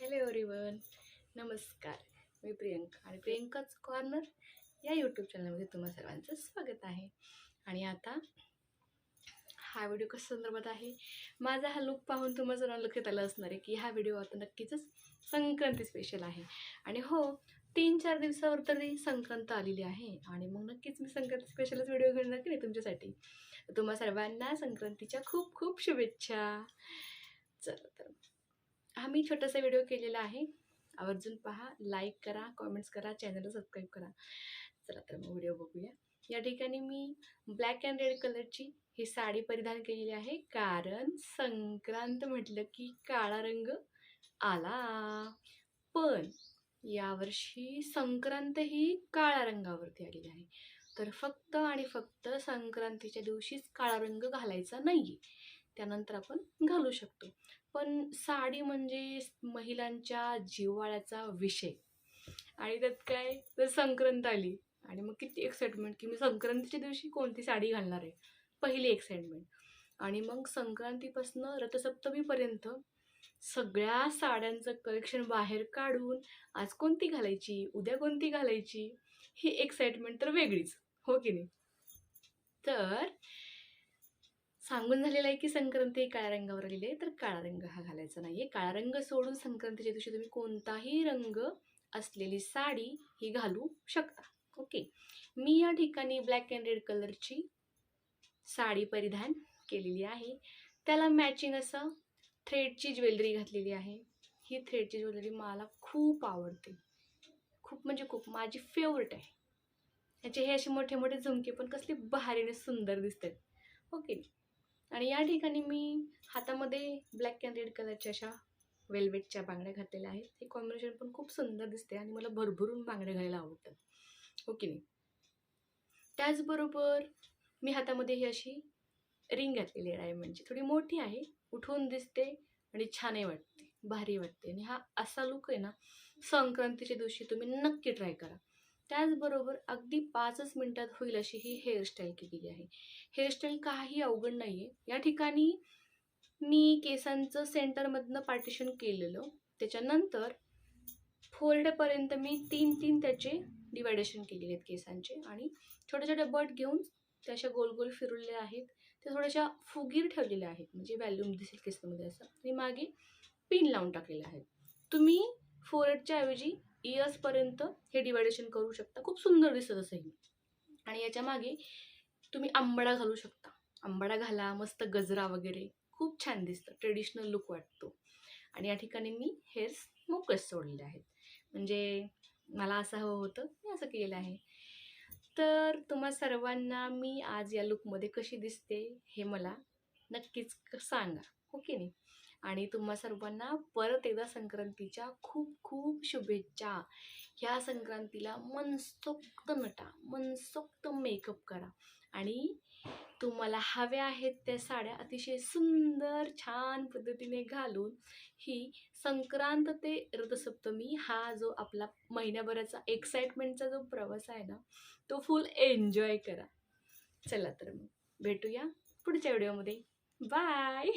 Hello everyone नमस्कार. मी प्रियंका आणि प्रियंकाच corner या यूट्यूब चॅनलमध्ये तुम्हा सर्वांचं स्वागत आहे. आणि आता हा व्हिडिओ कशा संदर्भात आहे? माझा हा लुक पाहून तुम्हाला सर्वांना लक्षात आलं असणार आहे की हा व्हिडिओ आता नक्कीच संक्रांती स्पेशल आहे. आणि हो तीन चार दिवसावर तरी संक्रांत आलेली आहे. आणि मग नक्कीच मी संक्रांती स्पेशलच व्हिडिओ घेणार की नाही तुमच्यासाठी? तुम्हा सर्वांना संक्रांतीच्या खूप खूप शुभेच्छा. चला तर हा मी छोटासा व्हिडिओ केलेला आहे. आवर्जून पहा लाईक करा कॉमेंट्स करा चॅनलला सबस्क्राईब करा. चला तर मग व्हिडिओ बघूया. या ठिकाणी मी ब्लॅक अँड रेड कलरची ही साडी परिधान केलेली आहे. कारण संक्रांत म्हटलं की काळा रंग आला. पण यावर्षी संक्रांत ही काळ्या रंगावरती आलेली आहे. तर फक्त आणि फक्त संक्रांतीच्या दिवशीच काळा रंग घालायचा नाही त्यानंतर आपण घालू शकतो. पण साडी म्हणजे महिलांच्या जिव्हाळ्याचा विषय. आणि त्यात काय? तर संक्रांत आली. आणि मग किती एक्साइटमेंट की मी संक्रांतीच्या दिवशी कोणती साडी घालणार आहे? पहिली एक्साइटमेंट आणि मग संक्रांतीपासनं रथसप्तमीपर्यंत सगळ्या साड्यांचं कलेक्शन बाहेर काढून आज कोणती घालायची? उद्या कोणती घालायची? ही एक्साइटमेंट तर वेगळीच. हो की नाही? तर सांगून झालेलं आहे की संक्रांती काळ्या रंगावर आलेली आहे तर काळा रंग हा घालायचा नाही आहे काळा रंग सोडून संक्रांतीच्या दिवशी तुम्ही कोणताही रंग असलेली साडी ही घालू शकता. ओके. मी या ठिकाणी ब्लॅक अँड रेड कलरची साडी परिधान केलेली आहे. त्याला मॅचिंग असं थ्रेडची ज्वेलरी घातलेली आहे. ही थ्रेडची ज्वेलरी मला खूप आवडते. खूप म्हणजे खूप. माझी फेवरेट आहे. ह्याचे हे असे मोठे मोठे झुमके पण कसले बहारीने सुंदर दिसतात. ओके. आणि या ठिकाणी मी हातामध्ये ब्लॅक अँड रेड कलरच्या अशा वेल्वेटच्या बांगड्या घातलेल्या आहेत. हे कॉम्बिनेशन पण खूप सुंदर दिसते आणि मला भरभरून बांगड्या घालायला आवडतात. हो ओके नाही? त्याचबरोबर मी हातामध्ये ही अशी रिंग घातलेली आहे डायमंडची थोडी मोठी आहे उठून दिसते आणि छानही वाटते भारी वाटते. आणि हा असा लुक आहे ना संक्रांतीच्या दिवशी तुम्ही नक्की ट्राय करा. त्याचबरोबर अगदी पाचच मिनटात होईल अशी ही हेअरस्टाईल केलेली आहे. हेअरस्टाईल काही अवघड नाही आहे या ठिकाणी मी केसांचं सेंटरमधनं पार्टिशन केलेलं. त्याच्यानंतर फोल्डपर्यंत मी तीन तीन त्याचे डिवायडेशन केलेले आहेत केसांचे. आणि छोटे छोटे बट घेऊन त्या अशा गोल गोल फिरवलेल्या आहेत. त्या थोड्याशा फुगीर ठेवलेल्या आहेत. म्हणजे व्हॅल्यूम दिसेल केसामध्ये असं. आणि मागे पिन लावून टाकलेलं आहे तुम्ही फोरहेडच्या ऐवजी इयर्सपर्यंत हे डिवायडेशन करू शकता. खूप सुंदर दिसत असेल आणि याच्या मागे तुम्ही आंबडा घालू शकता. आंबडा घाला मस्त गजरा वगैरे. खूप छान दिसतं. ट्रेडिशनल लुक वाटतो. आणि या ठिकाणी मी हेअर्स मोकळेच सोडलेले आहेत. म्हणजे मला असं हवं होतं मी असं केलेलं आहे. तर तुम्हा सर्वांना मी आज या लुकमध्ये कशी दिसते हे मला नक्कीच सांगा. हो ओके नाही? आणि तुम्हा सर्वांना परत एकदा संक्रांतीच्या खूप खूप शुभेच्छा. ह्या संक्रांतीला मनसोक्त नटा मनसोक्त मेकअप करा. आणि तुम्हाला हव्या आहेत त्या साड्या अतिशय सुंदर छान पद्धतीने घालून ही संक्रांत ते रथसप्तमी हा जो आपला महिन्याभराचा एक्साइटमेंटचा जो प्रवास आहे ना तो फुल एन्जॉय करा. चला तर मग भेटूया पुढच्या व्हिडिओमध्ये बाय